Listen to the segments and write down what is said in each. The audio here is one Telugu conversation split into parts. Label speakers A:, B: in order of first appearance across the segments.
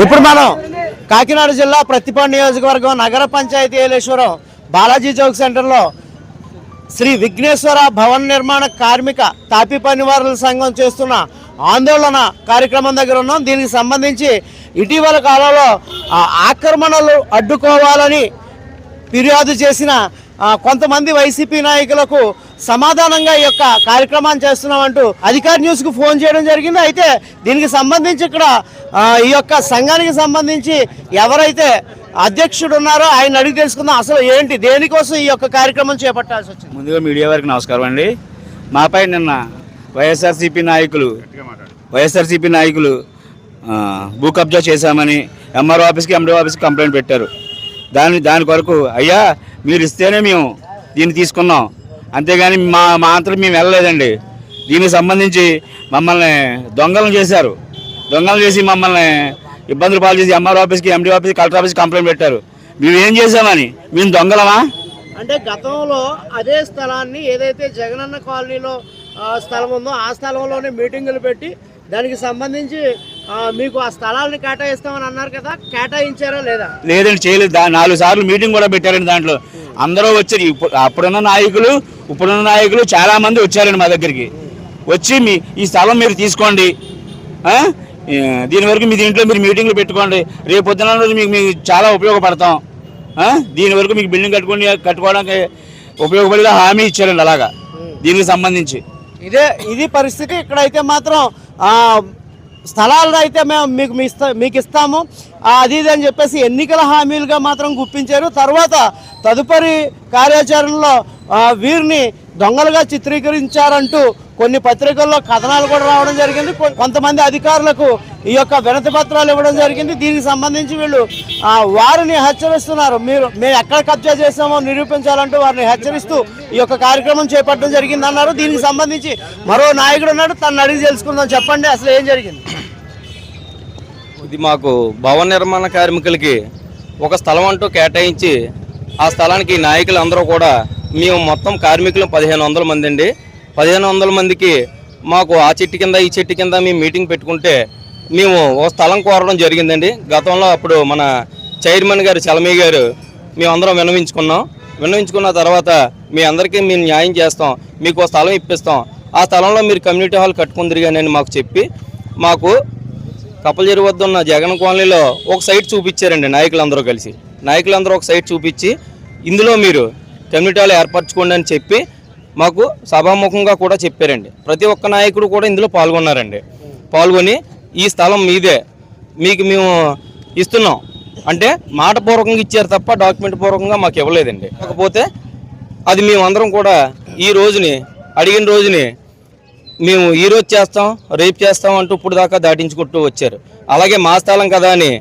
A: ఇప్పుడు మనం కాకినాడ జిల్లా ప్రతిపాడు నియోజకవర్గం నగర పంచాయతీ ఏలేశ్వరం బాలాజీ చౌక్ సెంటర్లో శ్రీ విఘ్నేశ్వర భవన నిర్మాణ కార్మిక తాపీ పనివారుల సంఘం చేస్తున్న ఆందోళన కార్యక్రమం దగ్గర ఉన్నాం. దీనికి సంబంధించి ఇటీవల కాలంలో ఆక్రమణలు అడ్డుకోవాలని ఫిర్యాదు చేసిన కొంతమంది వైసీపీ నాయకులకు సమాధానంగా ఈ యొక్క కార్యక్రమాన్ని చేస్తున్నామంటూ అధికార న్యూస్కు ఫోన్ చేయడం జరిగింది. అయితే దీనికి సంబంధించి ఇక్కడ ఈ యొక్క సంఘానికి సంబంధించి ఎవరైతే అధ్యక్షుడు ఉన్నారో ఆయన అడిగి తెలుసుకుందాం. అసలు ఏంటి దేనికోసం ఈ యొక్క కార్యక్రమం చేపట్టాల్సి వచ్చింది?
B: ముందుగా మీడియా వారికి నమస్కారం అండి. మాపై నిన్న వైఎస్ఆర్సీపీ నాయకులు వైఎస్ఆర్సీపీ నాయకులు భూ కబ్జా చేశామని ఎంఆర్ఓ ఆఫీస్కి ఎండిఓ ఆఫీస్కి కంప్లైంట్ పెట్టారు. దాని దాని కొరకు అయ్యా మీరు ఇస్తేనే మేము దీన్ని తీసుకున్నాం. అంతేగాని మా మా మేము వెళ్ళలేదండి. దీనికి సంబంధించి మమ్మల్ని దొంగలను చేశారు. దొంగలు చేసి మమ్మల్ని ఇబ్బందులు పాలు చేసి ఎంఆర్ఓ ఆఫీస్కి ఎండి ఆఫీస్కి కలెక్టర్ ఆఫీస్కి కంప్లైంట్ పెట్టారు. మేము ఏం చేశామని? మేము దొంగలమా?
A: అంటే గతంలో అదే స్థలాన్ని ఏదైతే జగనన్న కాలనీలో స్థలం ఉందో ఆ స్థలంలోనే మీటింగులు పెట్టి దానికి సంబంధించి మీకు ఆ స్థలాన్ని కేటాయిస్తామని అన్నారు కదా కేటాయించారా లేదా?
B: లేదండి చేయలేదు. నాలుగు సార్లు మీటింగ్ కూడా పెట్టారండి దాంట్లో. అందరూ వచ్చారు అప్పుడున్న నాయకులు ఇప్పుడున్న నాయకులు చాలామంది వచ్చారండి మా దగ్గరికి. వచ్చి మీ ఈ స్థలం మీరు తీసుకోండి. దీని వరకు మీ దీంట్లో మీరు మీటింగ్లు పెట్టుకోండి. రేపు పొద్దున రోజు మీకు మీకు చాలా ఉపయోగపడతాం. దీని వరకు మీకు బిల్డింగ్ కట్టుకొని కట్టుకోవడానికి ఉపయోగపడేలా హామీ ఇచ్చారండి అలాగా. దీనికి సంబంధించి.
A: ఇదే ఇది పరిస్థితి ఇక్కడైతే మాత్రం స్థలాలు అయితే మేము మీకు మీ ఇస్తా మీకు ఇస్తాము. అది ఇది అని చెప్పేసి ఎన్నికల హామీలుగా మాత్రం గుప్పించారు. తర్వాత తదుపరి కార్యాచరణలో వీరిని దొంగలుగా చిత్రీకరించారంటూ కొన్ని పత్రికల్లో కథనాలు కూడా రావడం జరిగింది. కొంతమంది అధికారులకు ఈ యొక్క వినతి పత్రాలు ఇవ్వడం జరిగింది. దీనికి సంబంధించి వీళ్ళు వారిని హెచ్చరిస్తున్నారు. మీరు మేము ఎక్కడ కబ్జా చేసామో నిరూపించాలంటూ వారిని హెచ్చరిస్తూ ఈ యొక్క కార్యక్రమం చేపట్టడం జరిగింది అన్నారు దీనికి సంబంధించి మరో నాయకుడు ఉన్నాడు. తను అడిగి తెలుసుకుందాం. చెప్పండి అసలు ఏం జరిగింది?
C: ఇది మాకు భవన నిర్మాణ కార్మికులకి ఒక స్థలం అంటూ కేటాయించి ఆ స్థలానికి నాయకులు అందరూ కూడా మేము మొత్తం కార్మికులు పదిహేను వందల మంది అండి పదిహేను వందల మందికి మాకు ఆ చెట్టు కింద ఈ చెట్టు కింద మేము మీటింగ్ పెట్టుకుంటే మేము ఓ స్థలం కోరడం జరిగిందండి. గతంలో అప్పుడు మన చైర్మన్ గారు చలమీ గారు మేమందరం విన్నవించుకున్నాం. విన్నవించుకున్న తర్వాత మీ అందరికీ మేము న్యాయం చేస్తాం. మీకు ఓ స్థలం ఇప్పిస్తాం. ఆ స్థలంలో మీరు కమ్యూనిటీ హాల్ కట్టుకుందిరిగానని మాకు చెప్పి మాకు కప్పలజేరు వద్ద ఉన్న జగన్ కాలనీలో ఒక సైట్ చూపించారండి నాయకులందరూ కలిసి. నాయకులందరూ ఒక సైట్ చూపించి ఇందులో మీరు కమ్యూనిటీ ఏర్పరచుకోండి అని చెప్పి మాకు సభాముఖంగా కూడా చెప్పారండి. ప్రతి ఒక్క నాయకుడు కూడా ఇందులో పాల్గొన్నారండి. పాల్గొని ఈ స్థలం మీదే మీకు మేము ఇస్తున్నాం. అంటే మాట పూర్వకంగా ఇచ్చారు తప్ప డాక్యుమెంట్ పూర్వకంగా మాకు ఇవ్వలేదండి. కాకపోతే అది మేమందరం కూడా ఈ రోజుని అడిగిన రోజుని మేము ఈ రోజు చేస్తాం రేపు చేస్తాం అంటూ ఇప్పుడు దాకా దాటించుకుంటూ వచ్చారు. అలాగే మా స్థలం కదా అని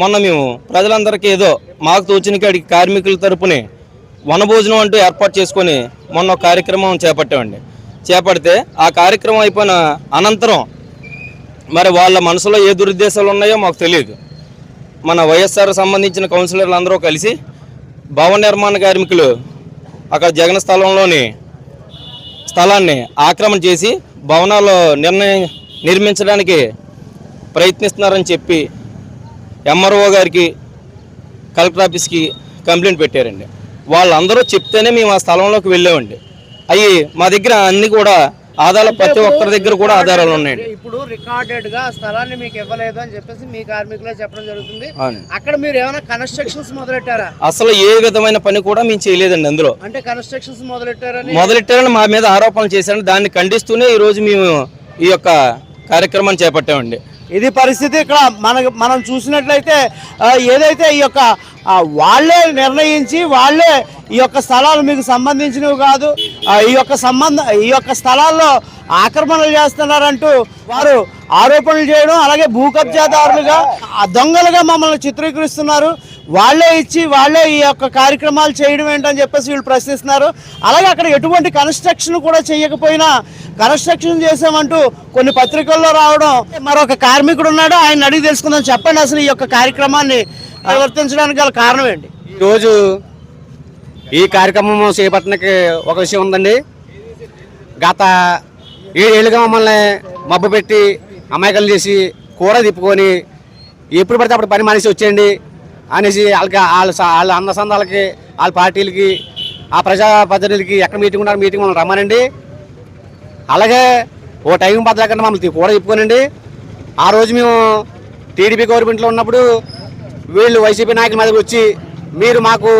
C: మొన్న మేము ప్రజలందరికీ ఏదో మాకు తోచిన కార్మికుల తరపుని వనభోజనం అంటూ ఏర్పాటు చేసుకొని మొన్న కార్యక్రమం చేపట్టామండి. చేపడితే ఆ కార్యక్రమం అయిపోయిన అనంతరం మరి వాళ్ళ మనసులో ఏ దురుద్దేశాలు ఉన్నాయో మాకు తెలియదు. మన వైఎస్ఆర్ సంబంధించిన కౌన్సిలర్లు అందరూ కలిసి భవన నిర్మాణ కార్మికులు అక్కడ జగన్ స్థలంలోని స్థలాన్ని ఆక్రమణ చేసి భవనాలు నిర్ణయం నిర్మించడానికి ప్రయత్నిస్తున్నారని చెప్పి ఎంఆర్ఓ గారికి కలెక్టర్ ఆఫీస్కి కంప్లైంట్ పెట్టారండి. వాళ్ళందరూ చెప్తేనే మేము ఆ స్థలంలోకి వెళ్ళామండి. అవి మా దగ్గర అన్ని కూడా ఆధారాలు ప్రతి ఒక్కరి దగ్గర కూడా ఆధారాలు ఉన్నాయండి.
A: ఇప్పుడు రికార్డెడ్గా స్థలాన్ని మీకు ఇవ్వలేదు అని చెప్పేసి మీ కార్మికులే చెప్పడం జరుగుతుంది. అక్కడ మీరు ఏమైనా కన్స్ట్రక్షన్స్ మొదలెట్టారా?
C: అసలు ఏ విధమైన పని కూడా మేము చేయలేదండి అందులో.
A: అంటే కన్స్ట్రక్షన్స్ మొదలెట్టారని?
C: మొదలెట్టారని మా మీద ఆరోపణలు చేశారని దాన్ని ఖండిస్తూనే ఈరోజు మేము ఈ యొక్క కార్యక్రమాన్ని చేపట్టామండి.
A: ఇది పరిస్థితి ఇక్కడ మన మనం చూసినట్లయితే ఏదైతే ఈ యొక్క వాళ్ళే నిర్ణయించి వాళ్ళే ఈ యొక్క స్థలాలు మీకు సంబంధించినవి కాదు ఈ యొక్క సంబంధ ఈ యొక్క స్థలాల్లో ఆక్రమణలు చేస్తున్నారంటూ వారు ఆరోపణలు చేయడం అలాగే భూ కబ్జాదారులుగా ఆ దొంగలుగా మమ్మల్ని చిత్రీకరిస్తున్నారు. వాళ్ళే ఇచ్చి వాళ్ళే ఈ యొక్క కార్యక్రమాలు చేయడం ఏంటని చెప్పేసి వీళ్ళు ప్రశ్నిస్తున్నారు. అలాగే అక్కడ ఎటువంటి కన్స్ట్రక్షన్ కూడా చేయకపోయినా కన్స్ట్రక్షన్ చేసామంటూ కొన్ని పత్రికల్లో రావడం. మరొక కార్మికుడు ఉన్నాడు ఆయన అడిగి తెలుసుకుందాం చెప్పండి అసలు ఈ యొక్క కార్యక్రమాన్ని ప్రవర్తించడానికి గల కారణం ఏంటి?
D: ఈరోజు ఈ కార్యక్రమం చేపట్టడానికి ఒక విషయం ఉందండి. గత ఏడేళ్ళుగా మమ్మల్ని మబ్బు పెట్టి అమాయకలు చేసి కూర తిప్పుకొని ఎప్పుడు పడితే అప్పుడు పని మనిషి వచ్చేయండి అనేసి వాళ్ళకి వాళ్ళ స- వాళ్ళ అన్న సందాలకి వాళ్ళ పార్టీలకి ఆ ప్రజా ప్రతినిధులకి ఎక్కడ మీటింగ్ ఉన్నారు మీటింగ్ మనం రమ్మనండి. అలాగే ఓ టైం బద్దలేకుండా మమ్మల్ని కూడా చెప్పుకోనండి ఆ రోజు మేము టీడీపీ గవర్నమెంట్లో ఉన్నప్పుడు వీళ్ళు వైసీపీ నాయకుల మీదకి వచ్చి మీరు మాకు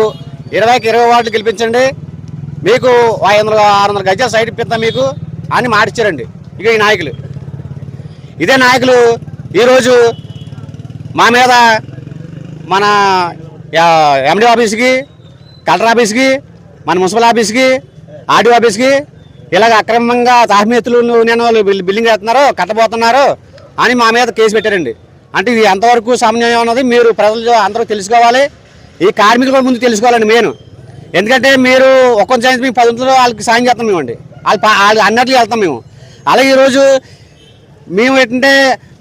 D: ఇరవైకి ఇరవై వార్డులు గెలిపించండి. మీకు ఐదు వందల ఆరు వందల గజాల సైడ్ ఇప్పిస్తాం మీకు అని మాటిచ్చారండి ఇక ఈ నాయకులు. ఇదే నాయకులు ఈరోజు మా మీద మన ఎండి ఆఫీస్కి కలెక్టర్ ఆఫీస్కి మన మున్సిపల్ ఆఫీస్కి ఆర్డీఓ ఆఫీస్కి ఇలాగ అక్రమంగా తాహమీతులు నేను వాళ్ళు బిల్డింగ్ వేస్తున్నారు కట్టబోతున్నారు అని మా మీద కేసు పెట్టారండి. అంటే ఇది ఎంతవరకు సమన్వయం ఉన్నది మీరు ప్రజలు అందరూ తెలుసుకోవాలి. ఈ కార్మికులు కూడా ముందు తెలుసుకోవాలండి మెయిన్. ఎందుకంటే మీరు ఒక్కొక్క సాయంత్రం మేము పది వాళ్ళకి సాయం చేస్తాం మేము అండి వాళ్ళు వాళ్ళు అన్నట్లు వెళ్తాం మేము. అలాగే ఈరోజు మేము ఏంటంటే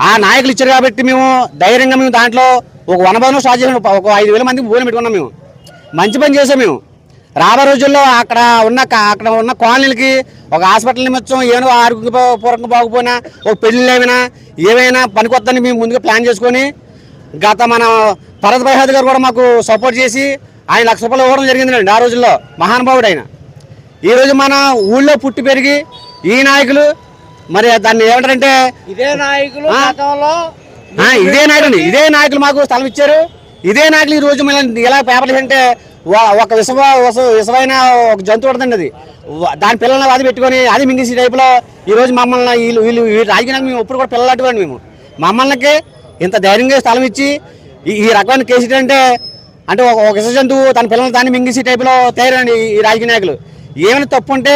D: ఆ నాయకులు ఇచ్చారు కాబట్టి మేము ధైర్యంగా మేము దాంట్లో ఒక వనభవనం స్టార్ట్ చేసాం. ఒక ఐదు వేల మందికి భూమి పెట్టుకున్నాం మేము. మంచి పని చేసాం మేము. రాబోయే రోజుల్లో అక్కడ ఉన్న అక్కడ ఉన్న కాలనీలకి ఒక హాస్పిటల్ నిమిత్తం ఏమైనా ఆరోగ్య పూర్వకంగా బాగుపోయినా ఒక పెళ్ళి ఏమైనా ఏమైనా పనికొద్దని మేము ముందుగా ప్లాన్ చేసుకొని గత మన భరత్ బైహాద్ గారు కూడా మాకు సపోర్ట్ చేసి ఆయన లక్ష రూపాయలు ఇవ్వడం జరిగిందండి ఆ రోజుల్లో. మహానుభావుడు ఆయన. ఈ రోజు మన ఊళ్ళో పుట్టి పెరిగి ఈ నాయకులు మరి దాన్ని ఏమంటారంటే
A: ఇదే నాయకులు
D: ఇదే నాయకులు ఇదే నాయకులు మాకు స్థలం ఇచ్చారు. ఇదే నాయకులు ఈ రోజు ఎలా పేపర్లు అంటే ఒక విషమ విషమైన ఒక జంతువు పడుతుంది అది. దాని పిల్లల్ని అది పెట్టుకొని అది మింగేసి టైపులో ఈరోజు మమ్మల్ని వీళ్ళు వీళ్ళు వీళ్ళు మేము ఎప్పుడు కూడా పిల్లలు అటువంటి మేము. మమ్మల్ని ఇంత ధైర్యంగా స్థలం ఇచ్చి ఈ రకమైన కేసు అంటే అంటే ఒక ఒక విష జంతువు తన పిల్లల్ని దాన్ని మింగేసి టైపులో తయారండి ఈ రాజకీయ నాయకులు. ఏమైనా తప్పు ఉంటే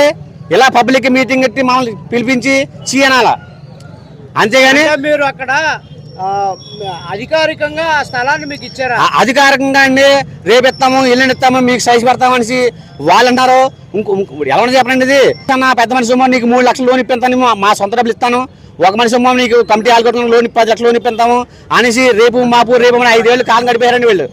D: ఇలా పబ్లిక్ మీటింగ్ పెట్టి మమ్మల్ని పిలిపించి చీయనాల? అంతేగాని
A: మీరు అక్కడ అధికారికంగా ఆ స్థలాన్ని మీకు ఇచ్చారా?
D: అధికారికంగా అండి. రేపు ఇస్తాము ఎల్లుండి ఇస్తాము మీకు సైజు పెడతాం అనేసి వాళ్ళు అంటారు ఇంకో ఎలా చెప్పండి ఇది. నా పెద్ద మనిషి నీకు మూడు లక్షలు లోన్ ఇప్పిస్తాను మా- సొంత డబ్బులు ఇస్తాను. ఒక మనిషి సొమ్ము నీకు కమిటీ ఆల్కొట్టిన లోన్ పది లక్షలు లోన్ ఇప్పిస్తాము అనేసి రేపు మాపు రేపు మన ఐదేళ్ళు కాలం గడిపారండి వీళ్ళు.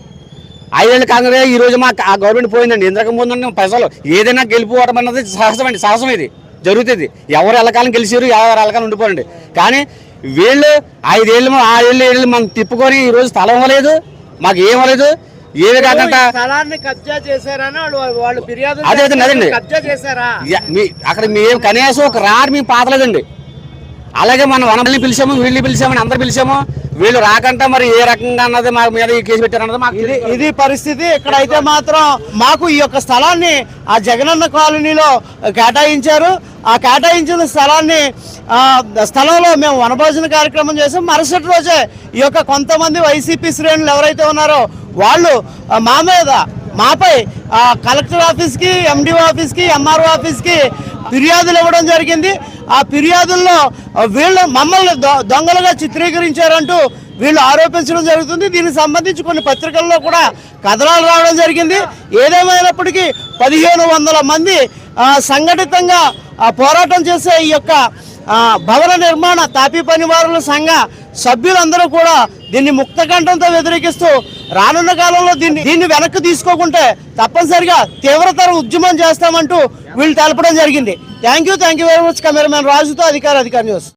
D: ఐదేళ్ళు కాలంగా ఈ రోజు మా గవర్నమెంట్ పోయిందండి. ఇంతకు ముందు పైసలు ఏదైనా గెలిపోవడం అన్నది సహజం అండి సహజం ఇది. జరుగుతుంది. ఎవరు ఎల్లకాలం గెలిచారు ఎవరు ఎల్లకాలం ఉండిపోరండి. కానీ వీళ్ళు ఐదేళ్ళు ఆరేళ్ళు ఏళ్ళు మనం తిప్పుకొని ఈ రోజు స్థలం ఇవ్వలేదు మాకు ఏం ఇవ్వలేదు ఏమి కాకుండా అదే, అదే, అదండి.
A: కబ్జా చేశారా?
D: యా- మీ అక్కడ మేము కనీసం ఒక రాడు మేము పాతలేదండి. అలాగే మనం వనమల్ని పిలిచాము వీళ్ళని పిలిచామని అందరు పిలిచాము. వీళ్ళు రాకంటే మరి ఏ రకంగా అన్నది మా మీద ఈ కేసు పెట్టారన్నది మాకు
A: ఇది ఇది పరిస్థితి. ఇక్కడైతే మాత్రం మాకు ఈ యొక్క స్థలాన్ని ఆ జగనన్న కాలనీలో కేటాయించారు. ఆ కేటాయించిన స్థలాన్ని స్థలంలో మేము వనభోజన కార్యక్రమం చేసాం. మరుసటి రోజే ఈ యొక్క కొంతమంది వైసీపీ శ్రేణులు ఎవరైతే ఉన్నారో వాళ్ళు మా మీద మాపై కలెక్టర్ ఆఫీస్కి ఎండిఓ ఆఫీస్కి ఎంఆర్ఓ ఆఫీస్కి ఫిర్యాదులు ఇవ్వడం జరిగింది. ఆ ఫిర్యాదుల్లో వీళ్ళు మమ్మల్ని దొంగలుగా చిత్రీకరించారంటూ వీళ్ళు ఆరోపించడం జరుగుతుంది. దీనికి సంబంధించి కొన్ని పత్రికల్లో కూడా కథనాలు రావడం జరిగింది. ఏదేమైనప్పటికీ పదిహేను వందల మంది సంఘటితంగా పోరాటం చేసే ఈ యొక్క భవన నిర్మాణ తాపీ పనివారుల సంఘ సభ్యులందరూ కూడా దీన్ని ముక్తకంఠంతో వ్యతిరేకిస్తూ రానున్న కాలంలో దీన్ని దీన్ని వెనక్కి తీసుకోకుంటే తప్పనిసరిగా తీవ్రతర ఉద్యమం చేస్తామంటూ వీళ్ళు తెలపడం జరిగింది. Thank you thank you very much cameraman రాజుతో అధికార అధికారి న్యూస్.